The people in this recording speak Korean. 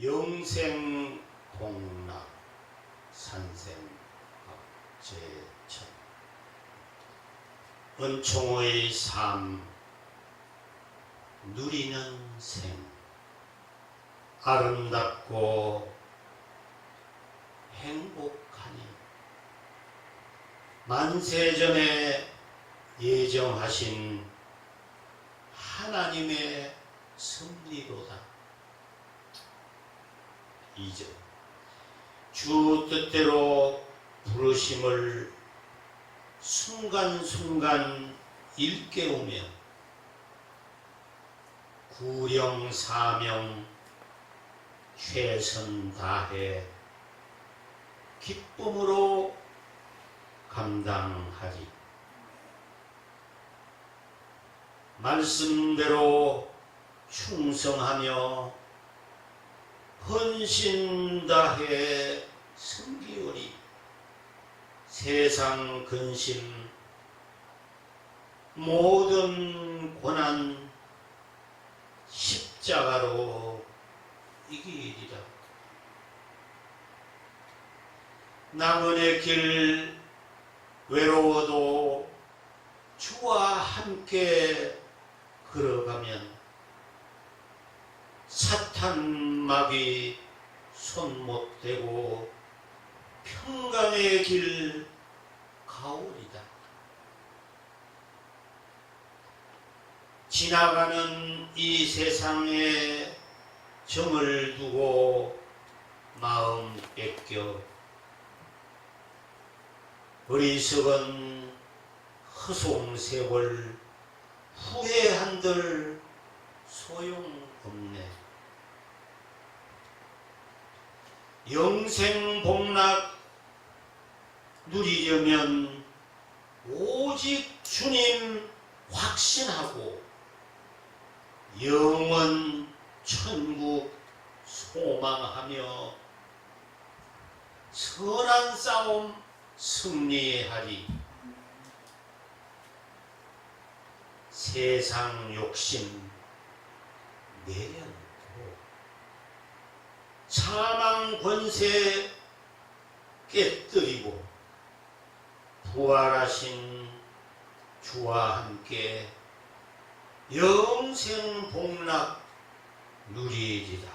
영생 복락 산생 제천. 은총의 삶 누리는 생. 아름답고 행복하니. 만세전에 예정하신 하나님의 섭리로다. 이제 주 뜻대로 부르심을 순간순간 일깨우며 구령 사명 최선 다해 기쁨으로 감당하리. 말씀대로 충성하며 헌신 다해 섬기오리 세상 근심 모든 고난 십자가로 이기리라. 나그네 길 외로워도 주와 함께 걸어가면 사 탄막이 손 못 대고 평강의 길 가오리다. 지나가는 이 세상에 정을 두고 마음 뺏겨 어리석은 허송세월 후회한들 소용없네. 영생복락 누리려면 오직 주님 확신하고 영원 천국 소망하며 선한 싸움 승리하리. 세상 욕심 내려놓고 권세 깨뜨리고 부활하신 주와 함께 영생 복락 누리리라.